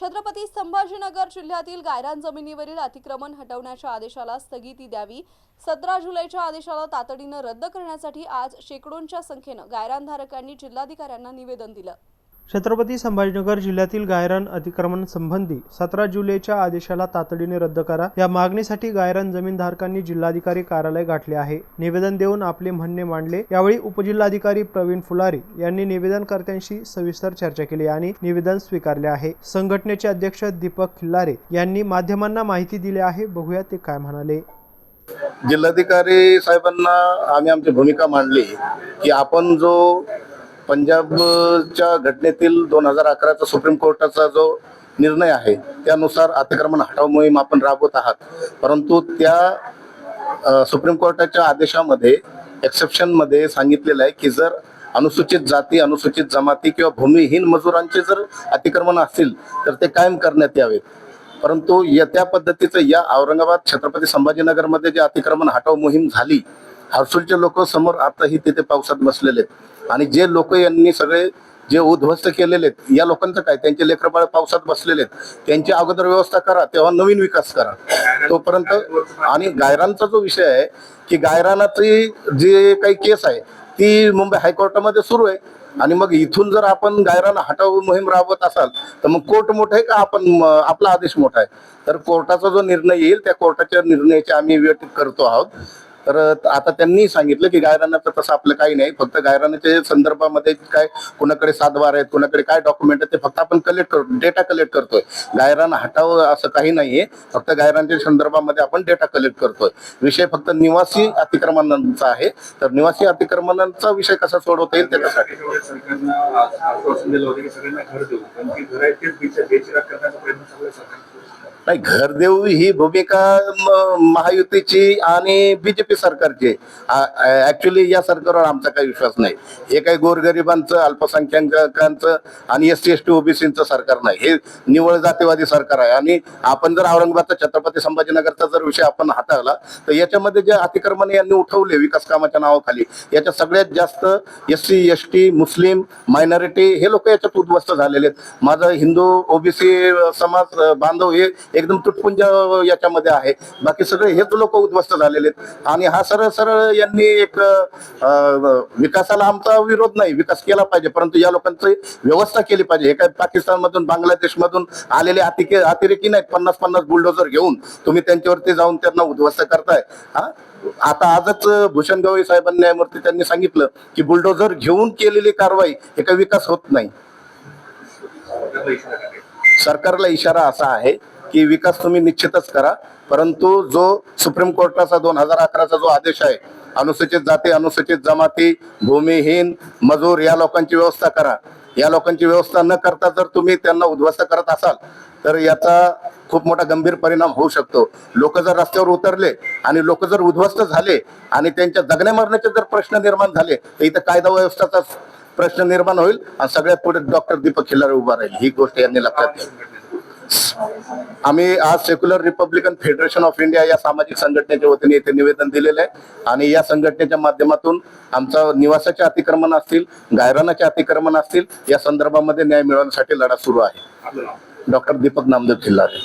छत्रपती संभाजीनगर जिल्ह्यातील गायरान जमिनीवरील अतिक्रमण हटवण्याच्या आदेशाला स्थगिती द्यावी सतरा जुलैच्या आदेशाला तातडीनं रद्द करण्यासाठी आज शेकडोंच्या संख्येनं गायरानधारकांनी जिल्हाधिकाऱ्यांना निवेदन दिलं. छत्रपती संभाजीनगर जिल्ह्यातील गायरान अतिक्रमण संबंधी सतरा जुलैच्या आदेशाला तातडीने रद्द करा. या मागणीसाठी गायरान जमीनधारकांनी जिल्हाधिकारी कार्यालय गाठले आहे. निवेदन देऊन आपले म्हणणे मांडले. यावेळी उपजिल्हाधिकारी प्रवीण फुलारी यांनी निवेदनकर्त्यांशी सविस्तर चर्चा केली आणि निवेदन स्वीकारले आहे. संघटनेचे अध्यक्ष दीपक खिल्लारे यांनी माध्यमांना माहिती दिली आहे. बघूया ते काय म्हणाले. जिल्हाधिकारी साहेबांना आम्ही आमची भूमिका मांडली की आपण जो पंजाबच्या घटनेतील दोन हजार अकराचा सुप्रीम कोर्टाचा जो निर्णय आहे त्यानुसार अतिक्रमण हटाव मोहीम आपण राबवत आहात. परंतु त्या सुप्रीम कोर्टाच्या आदेशामध्ये एक्सेप्शनमध्ये सांगितलेलं आहे की जर अनुसूचित जाती अनुसूचित जमाती किंवा भूमिहीन मजुरांचे जर अतिक्रमण असतील तर ते कायम करण्यात यावेत. परंतु या त्या पद्धतीचं या औरंगाबाद छत्रपती संभाजीनगरमध्ये जे अतिक्रमण हटाव मोहीम झाली हर्सुलचे लोक समोर आताही तिथे पावसात बसलेले आहेत. आणि जे लोक यांनी सगळे जे उद्ध्वस्त केलेले आहेत या लोकांचं काय? त्यांचे लेकरबाळ पावसात बसलेले आहेत. त्यांची अगोदर व्यवस्था करा तेव्हा नवीन विकास करा. तोपर्यंत आणि गायरांचा जो विषय आहे की गायरानाची जे काही केस आहे ती मुंबई हायकोर्टामध्ये सुरू आहे. आणि मग इथून जर आपण गायरान हटाव मोहीम राबवत असाल तर मग कोर्ट मोठं आहे का? आपण आपला आदेश मोठा आहे. तर कोर्टाचा जो निर्णय येईल त्या कोर्टाच्या निर्णयाची आम्ही वेट करतो आहोत. तर आता त्यांनी सांगितलं की गायरानाचं तसं आपलं काही नाही. फक्त गायरानाच्या संदर्भामध्ये काय कुणाकडे सातबार आहेत कुणाकडे काय डॉक्युमेंट आहेत ते फक्त आपण कलेक्ट करतो डेटा कलेक्ट करतोय. गायरान हटाव असं काही नाहीये. फक्त गायरानच्या संदर्भामध्ये आपण डेटा कलेक्ट करतोय. विषय फक्त निवासी अतिक्रमणांचा आहे. तर निवासी अतिक्रमणांचा विषय कसा सोडवता येईल त्याच्यासाठी. नाही घर देऊ ही भूमिका महायुतीची आणि बीजेपी सरकारची. ऍक्च्युली या सरकारवर आमचा काही विश्वास नाही. हे काही गोरगरिबांचं अल्पसंख्याकांचं आणि एस टी एस टी ओबीसीचं सरकार नाही. हे निवळ जातीवादी सरकार आहे. आणि आपण जर औरंगाबादचा छत्रपती संभाजीनगरचा जर विषय आपण हाताळला तर याच्यामध्ये जे अतिक्रमण यांनी उठवले विकास कामाच्या नावाखाली याच्या सगळ्यात जास्त S C S T Muslim minority हे लोक याच्यात उद्ध्वस्त झालेले आहेत. माझा हिंदू ओबीसी समाज बांधव हे एकदम तुटपुंज याच्यामध्ये आहे. बाकी सगळे हेच लोक उद्ध्वस्त झालेले आहेत. आणि हा सरळ सरळ यांनी एक विकासाला आमचा विरोध नाही. विकास केला पाहिजे. परंतु या लोकांची व्यवस्था केली पाहिजे. हे काय पाकिस्तान मधून बांगलादेश मधून आलेले अतिके अतिरेकी नाहीत. पन्नास पन्नास बुलडोजर घेऊन तुम्ही त्यांच्यावरती जाऊन त्यांना उद्ध्वस्त करताय. हा? आता आजच भूषण गवई साहेबांनी न्यायमूर्ती त्यांनी सांगितलं की बुलडोजर घेऊन केलेली कारवाई हे काही विकास होत नाही. सरकारला इशारा असा आहे की विकास तुम्ही निश्चितच करा. परंतु जो सुप्रीम कोर्टाचा दोन हजार अकराचा जो आदेश आहे अनुसूचित जाती अनुसूचित जमाती भूमिहीन मजूर या लोकांची व्यवस्था करा. या लोकांची व्यवस्था न करता जर तुम्ही त्यांना उद्ध्वस्त करत असाल तर याचा खूप मोठा गंभीर परिणाम होऊ शकतो. लोक जर रस्त्यावर उतरले आणि लोक जर उद्ध्वस्त झाले आणि त्यांच्या जगण्या मरण्याचे जर प्रश्न निर्माण झाले तर इथं कायदा व्यवस्थाचा प्रश्न निर्माण होईल आणि सगळ्यात पुढे डॉक्टर दीपक खिल्लारे उभा राहील. ही गोष्ट यांनी लक्षात घ्यावी. आम्ही आज secular republican federation of India या सामाजिक संघटनेच्या वतीने इथे निवेदन दिलेलं आहे. आणि या संघटनेच्या माध्यमातून आमचा निवासाचे अतिक्रमण असतील गायरानाचे अतिक्रमण असतील या संदर्भामध्ये न्याय मिळवण्यासाठी लढा सुरू आहे. डॉक्टर दीपक नामदेव खिल्लारे.